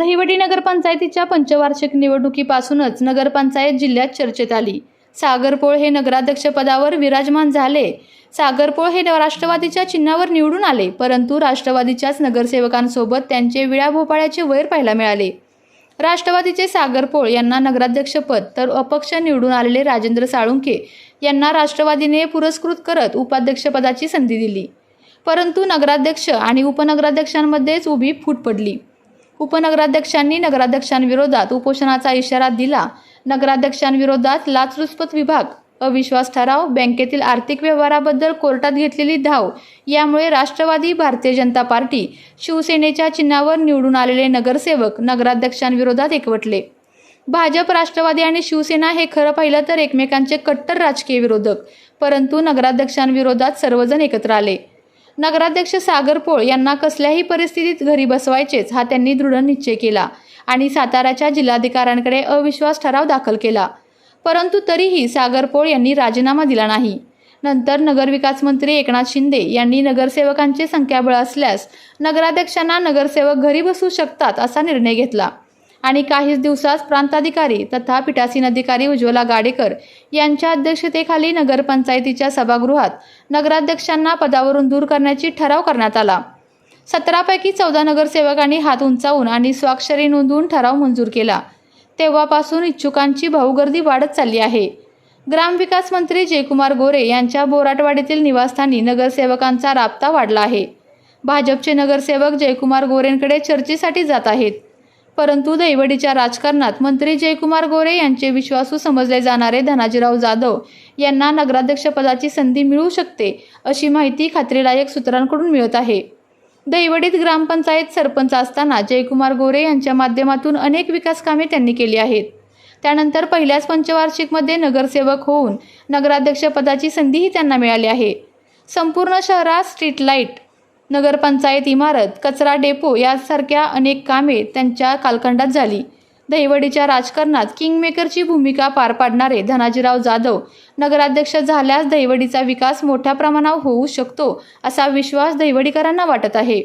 दहिवडी नगरपंचायतीच्या पंचवार्षिक निवडणुकीपासूनच नगरपंचायत जिल्ह्यात चर्चेत आली. सागरपोळ हे नगराध्यक्षपदावर विराजमान झाले. सागरपोळ हे राष्ट्रवादीच्या चिन्हावर निवडून आले परंतु राष्ट्रवादीच्याच नगरसेवकांसोबत त्यांचे विळा भोपाळ्याचे वैर पाहायला मिळाले. राष्ट्रवादीचे सागरपोळ यांना नगराध्यक्षपद तर अपक्ष निवडून आलेले राजेंद्र साळुंके यांना राष्ट्रवादीने पुरस्कृत करत उपाध्यक्षपदाची संधी दिली. परंतु नगराध्यक्ष आणि उपनगराध्यक्षांमध्येच उभी फूट पडली. उपनगराध्यक्षांनी नगराध्यक्षांविरोधात उपोषणाचा इशारा दिला. नगराध्यक्षांविरोधात लाचलुचपत विभाग अविश्वास ठराव बँकेतील आर्थिक व्यवहाराबद्दल कोर्टात घेतलेली धाव यामुळे राष्ट्रवादी भारतीय जनता पार्टी शिवसेनेच्या चिन्हावर निवडून आलेले नगरसेवक नगराध्यक्षांविरोधात एकवटले. भाजप राष्ट्रवादी आणि शिवसेना हे खरं पाहिलं तर एकमेकांचे कट्टर राजकीय विरोधक परंतु नगराध्यक्षांविरोधात सर्वजण एकत्र आले. नगराध्यक्ष सागर पोळ यांना कसल्याही परिस्थितीत घरी बसवायचेच हा त्यांनी दृढ निश्चय केला आणि साताऱ्याच्या जिल्हाधिकाऱ्यांकडे अविश्वास ठराव दाखल केला. परंतु तरीही सागर पोळ यांनी राजीनामा दिला नाही. नंतर नगरविकास मंत्री एकनाथ शिंदे यांनी नगरसेवकांचे संख्याबळ असल्यास नगराध्यक्षांना नगरसेवक घरी बसू शकतात असा निर्णय घेतला. आणि काहीच दिवसात प्रांताधिकारी तथा पीठासीन अधिकारी उज्ज्वला गाडेकर यांच्या अध्यक्षतेखाली नगरपंचायतीच्या सभागृहात नगराध्यक्षांना पदावरून दूर करण्याची ठराव करण्यात आला. सतरापैकी चौदा नगरसेवकांनी हात उंचावून आणि स्वाक्षरी नोंदवून ठराव मंजूर केला. तेव्हापासून इच्छुकांची भाऊगर्दी वाढत चालली आहे. ग्रामविकास मंत्री जयकुमार गोरे यांच्या बोराटवाडीतील निवासस्थानी नगरसेवकांचा राबता वाढला आहे. भाजपचे नगरसेवक जयकुमार गोरेंकडे चर्चेसाठी जात आहेत. परंतु दैवडीच्या राजकारणात मंत्री जयकुमार गोरे यांचे विश्वासू समजले जाणारे धनाजीराव जाधव यांना नगराध्यक्षपदाची संधी मिळू शकते अशी माहिती खात्रीलायक सूत्रांकडून मिळत आहे. दैवडीत ग्रामपंचायत सरपंच असताना जयकुमार गोरे यांच्या माध्यमातून अनेक विकासकामे त्यांनी केली आहेत. त्यानंतर पहिल्याच पंचवार्षिकमध्ये नगरसेवक होऊन नगराध्यक्षपदाची संधीही त्यांना मिळाली आहे. संपूर्ण शहरात स्ट्रीट लाइट नगरपंचायत इमारत कचरा डेपो यासारख्या अनेक कामे त्यांच्या कालखंडात झाली. दहिवडीच्या राजकारणात किंगमेकरची भूमिका पार पाडणारे धनाजीराव जाधव नगराध्यक्ष झाल्यास दहिवडीचा विकास मोठ्या प्रमाणावर होऊ शकतो असा विश्वास दहिवडीकरांना वाटत आहे.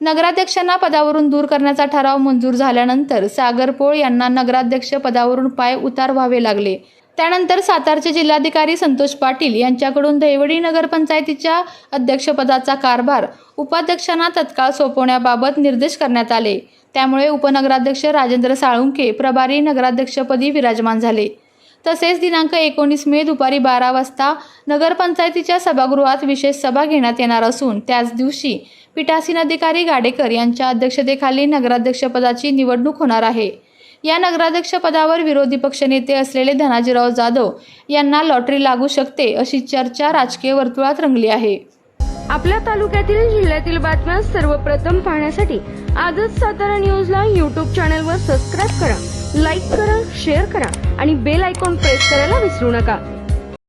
नगराध्यक्षांना पदावरून दूर करण्याचा ठराव मंजूर झाल्यानंतर सागर पोळ यांना नगराध्यक्ष पदावरून पाय उतार व्हावे लागले. त्यानंतर सातारचे जिल्हाधिकारी संतोष पाटील यांच्याकडून दहिवडी नगरपंचायतीच्या अध्यक्षपदाचा कारभार उपाध्यक्षांना तत्काळ सोपवण्याबाबत निर्देश करण्यात आले. त्यामुळे उपनगराध्यक्ष राजेंद्र साळुंके प्रभारी नगराध्यक्षपदी विराजमान झाले. तसेच दिनांक एकोणीस मे दुपारी बारा वाजता नगरपंचायतीच्या सभागृहात विशेष सभा घेण्यात येणार असून त्याच दिवशी पीठासीन अधिकारी गाडेकर यांच्या अध्यक्षतेखाली नगराध्यक्षपदाची निवडणूक होणार आहे. या नगराध्यक्षपदावर विरोधी पक्षनेते असलेले धनाजीराव जाधव यांना लॉटरी लागू शकते अशी चर्चा राजकीय वर्तुळात रंगली आहे. आपल्या तालुक्यातील जिल्ह्यातील बातम्या सर्वप्रथम पाहण्यासाठी आजच सातारा न्यूजला यूट्यूब चॅनलवर सबस्क्राईब करा लाईक करा शेअर करा आणि बेल आयकॉन प्रेस करायला विसरू नका.